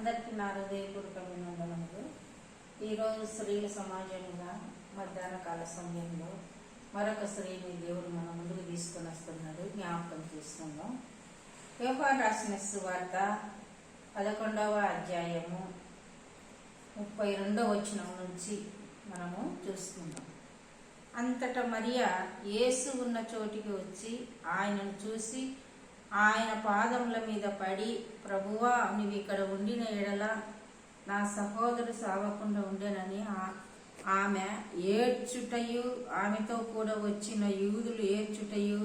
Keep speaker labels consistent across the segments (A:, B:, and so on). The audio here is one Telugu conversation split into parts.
A: అందరికీ నా హృదయపూర్వక అభినందనములు ఈరోజు స్త్రీల సమాజంగా మధ్యాహ్న కాల సమయంలో మరొక స్త్రీని దేవుడు మన ముందుకు తీసుకొని వస్తున్నాడు. జ్ఞాపకం చేస్తున్నాం వ్యవహార రాసిన వార్త పదకొండవ అధ్యాయము ముప్పై రెండవ వచనం నుంచి మనము చూసుకుందాం. అంతటా మరియా యేసు ఉన్న చోటికి వచ్చి ఆయనను చూసి ఆయన పాదముల మీద పడి ప్రభువా నువ్వు ఇక్కడ ఉండిన ఎడల నా సహోదరు సావకుండా ఉండేనని ఆమె ఏడ్చుటయు ఆమెతో కూడా వచ్చిన యూదులు ఏడ్చుటయు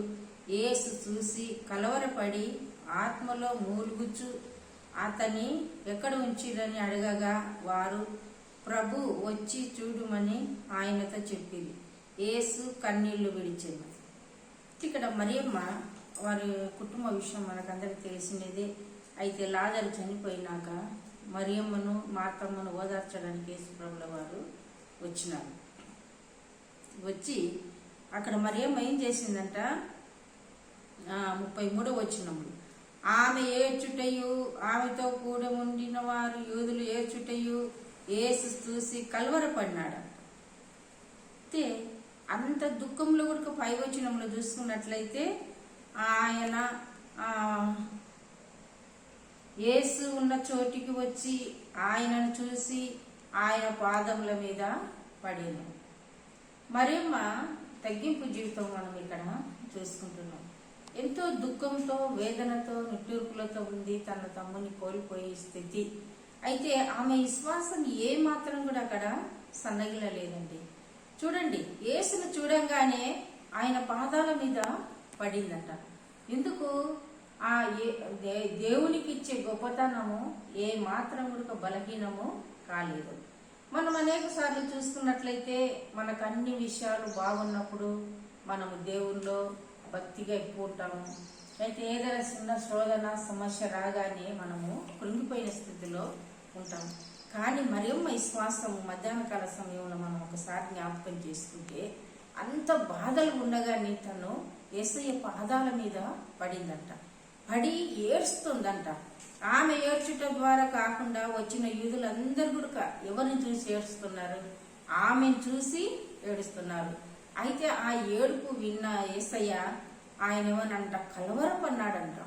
A: ఏసు చూసి కలవరపడి ఆత్మలో మూలుగుచు అతని ఎక్కడ ఉంచిరని అడగగా వారు ప్రభు వచ్చి చూడుమని ఆయనతో చెప్పింది ఏసు కన్నీళ్ళు విడిచింది ఇక్కడ మరియమ్మ వారి కుటుంబ విషయం మనకందరికి తెలిసినదే అయితే లాజరు చనిపోయినాక మరియమ్మను మార్తమ్మను ఓదార్చడానికి యేసుప్రభుల వారు వచ్చినారు. వచ్చి అక్కడ మరియమ్మ ఏం చేసిందంట? ముప్పై మూడో వచ్చినప్పుడు ఆమె ఏడ్చుటయు ఆమెతో కూడా ఉండిన వారు యోధులు ఏడ్చుటయు ఏసు చూసి కలవరపడినాడు. అయితే అంత దుఃఖంలో కూడా పై వచనంలో చూసుకున్నట్లయితే ఆయన యేసు ఉన్న చోటికి వచ్చి ఆయనను చూసి ఆయన పాదముల మీద పడిను. మరియమ్మ తగ్గింపు జీవితం మనం ఇక్కడ చూసుకుంటున్నాం. ఎంతో దుఃఖంతో వేదనతో నిట్టూర్పులతో ఉంది తన తమ్ముని కోల్పోయే స్థితి. అయితే ఆమె విశ్వాసం ఏ మాత్రం కూడా అక్కడ సన్నగిలలేదండి. చూడండి యేసును చూడంగానే ఆయన పాదాల మీద పడిందంట. ఎందుకు? ఆ ఏ- దేవునికి ఇచ్చే గొప్పతనము ఏ మాత్రం కూడా బలహీనము కాలేదు. మనం అనేక సార్లు చూసుకున్నట్లయితే మనకు అన్ని విషయాలు బాగున్నప్పుడు మనము దేవుల్లో భక్తిగా ఎక్కువ ఉంటాము. అయితే ఏదైనా చిన్న శోధన సమస్య రాగానే మనము కృంగిపోయిన స్థితిలో ఉంటాము. కానీ మరియమ్మ విశ్వాసము మధ్యాహ్న కాల సమయంలో మనం ఒకసారి జ్ఞాపకం చేసుకుంటే అంత బాధలు ఉండగానే తను ఏసయ్య పాదాల మీద పడిందంట. పడి ఏడుస్తుందంట. ఆమె ఏడ్చుట ద్వారా కాకుండా వచ్చిన యూదులందరు కూడా ఎవరిని చూసి ఏడుస్తున్నారు? ఆమెను చూసి ఏడుస్తున్నారు. అయితే ఆ ఏడుపు విన్న ఏసయ్య ఆయన ఏమనంట కలవరపన్నాడంట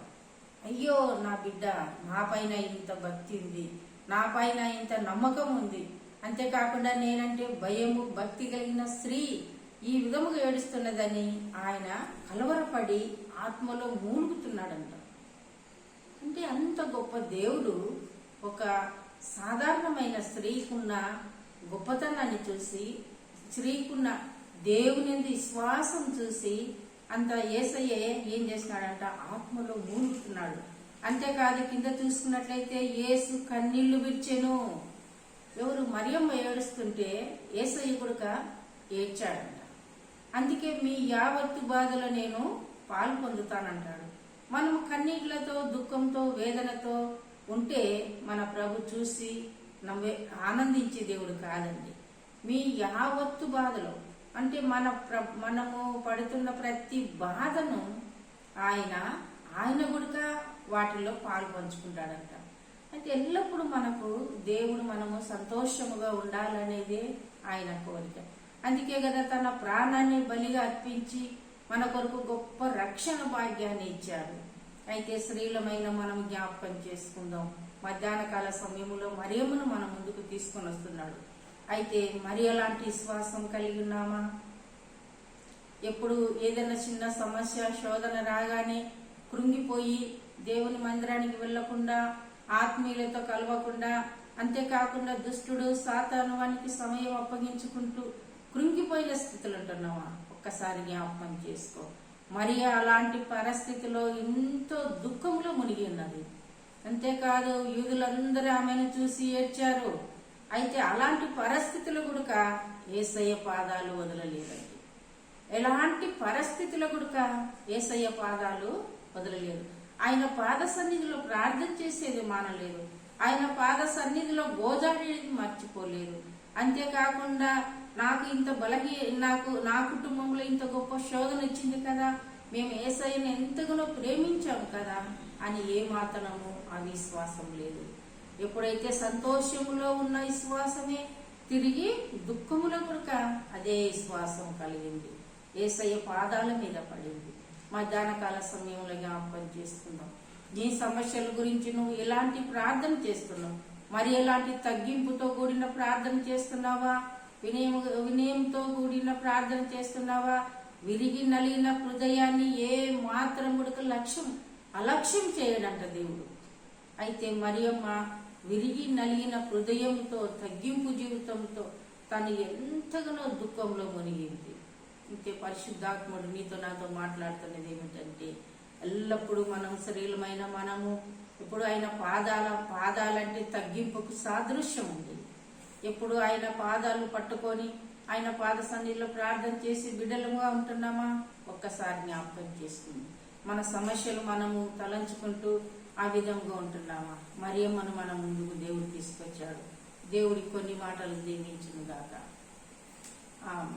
A: అయ్యో నా బిడ్డ నా పైన ఇంత భక్తి ఉంది. నా పైన ఇంత నమ్మకం ఉంది. అంతేకాకుండా నేనంటే భయము భక్తి కలిగిన స్త్రీ. ఈ విధముగా ఏడుస్తున్నదని ఆయన కలవరపడి ఆత్మలో మూలుగుతున్నాడంట. అంటే అంత గొప్ప దేవుడు ఒక సాధారణమైన స్త్రీకున్న గొప్పతనాన్ని చూసి స్త్రీకున్న దేవుని విశ్వాసం చూసి అంత ఏసయ్య ఏం చేసినాడంట ఆత్మలో మూలుగుతున్నాడు. అంతేకాదు కింద చూసుకున్నట్లయితే ఏసు కన్నీళ్ళు విడిచెను ఎవరు మరియమ్మ ఏడుస్తుంటే ఏసయ్య కొడుక ఏడ్చాడంట అందుకే మీ యావత్తు బాధలో నేను పాలు పొందుతానంటాడు. మనం కన్నీళ్ళతో దుఃఖంతో వేదనతో ఉంటే మన ప్రభు చూసి నవ్వే ఆనందించే దేవుడు కాదండి. మీ యావత్తు బాధలో అంటే మన ప్ర మనము పడుతున్న ప్రతి బాధను ఆయన ఆయన కూడా వాటిల్లో పాలు పంచుకుంటాడంట. అంటే ఎల్లప్పుడూ మనకు దేవుడు మనము సంతోషముగా ఉండాలనేదే ఆయన కోరిక. అందుకే కదా తన ప్రాణాన్ని బలిగా అర్పించి మన కొరకు గొప్ప రక్షణ భాగ్యాన్ని ఇచ్చాడు. అయితే స్త్రీలమైన మనం జ్ఞాపకం చేసుకుందాం. మధ్యాహ్న కాల సమయంలో మరియమ్మను మన ముందుకు తీసుకొని వస్తున్నాడు. అయితే మరి ఎలాంటి విశ్వాసం కలిగి ఉన్నామా? ఎప్పుడు ఏదైనా చిన్న సమస్య శోధన రాగానే కృంగిపోయి దేవుని మందిరానికి వెళ్ళకుండా ఆత్మీయులతో కలవకుండా అంతేకాకుండా దుష్టుడు సాతాను వానికి సమయం అప్పగించుకుంటూ కృంగిపోయిన స్థితిలో ఉంటున్నావా ఒక్కసారి జ్ఞాపకం చేసుకో. మరి అలాంటి పరిస్థితిలో ఎంతో దుఃఖంలో మునిగి ఉన్నది అంతేకాదు యూదులందరూ ఆమెను చూసి ఏడ్చారు. అయితే అలాంటి పరిస్థితులు కూడా ఏసయ్య పాదాలు వదలలేదండి. ఎలాంటి పరిస్థితుల గుడక ఏసయ్య పాదాలు వదలలేదు. ఆయన పాద సన్నిధిలో ప్రార్థన చేసేది మానలేదు. ఆయన పాద సన్నిధిలో గోజాడేది మర్చిపోలేదు. అంతేకాకుండా నాకు ఇంత బలహీ నాకు నా కుటుంబంలో ఇంత గొప్ప శోధన ఇచ్చింది కదా. మేము ఏసయ్యను ఎంతగానో ప్రేమించాం కదా అని ఏ మాత్రము అవిశ్వాసం లేదు. ఎప్పుడైతే సంతోషములో ఉన్న విశ్వాసమే తిరిగి దుఃఖములో కూడా అదే విశ్వాసం కలిగింది. ఏసయ్య పాదాల మీద పడింది. మధ్యాహ్న కాల సమయంలో జ్ఞాపకం చేసుకుందాం. నీ సమస్యల గురించి నువ్వు ఎలాంటి ప్రార్థన చేస్తున్నావు? మరి ఎలాంటి తగ్గింపుతో కూడిన ప్రార్థన చేస్తున్నావా? వినయం వినయంతో కూడిన ప్రార్థన చేస్తున్నావా? విరిగి నలిగిన హృదయాన్ని ఏ మాత్రం కూడా లక్ష్యం అలక్ష్యం చేయడంట దేవుడు. అయితే మరియమ్మ విరిగి నలిగిన హృదయంతో తగ్గింపు జీవితంతో తను ఎంతగానో దుఃఖంలో మునిగింది. ఇంతే పరిశుద్ధాత్ముడు నీతో నాతో మాట్లాడుతున్నది ఏమిటంటే ఎల్లప్పుడూ మనం శరీరమైన మనము ఇప్పుడు ఆయన పాదాల పాదాలంటే తగ్గింపుకు సాదృశ్యం ఉంది. ఎప్పుడు ఆయన పాదాలు పట్టుకొని ఆయన పాద సన్నిధిలో ప్రార్థన చేసి బిడ్డలుగా ఉంటున్నామా? ఒక్కసారి జ్ఞాపకం చేసుకుంది. మన సమస్యలు మనము తలంచుకుంటూ ఆ విధంగా ఉంటున్నామా? మరియమ్మను మన ముందుకు దేవుడు తీసుకొచ్చాడు. దేవుడి కొన్ని మాటలు దీవించిన దాకా ఆమె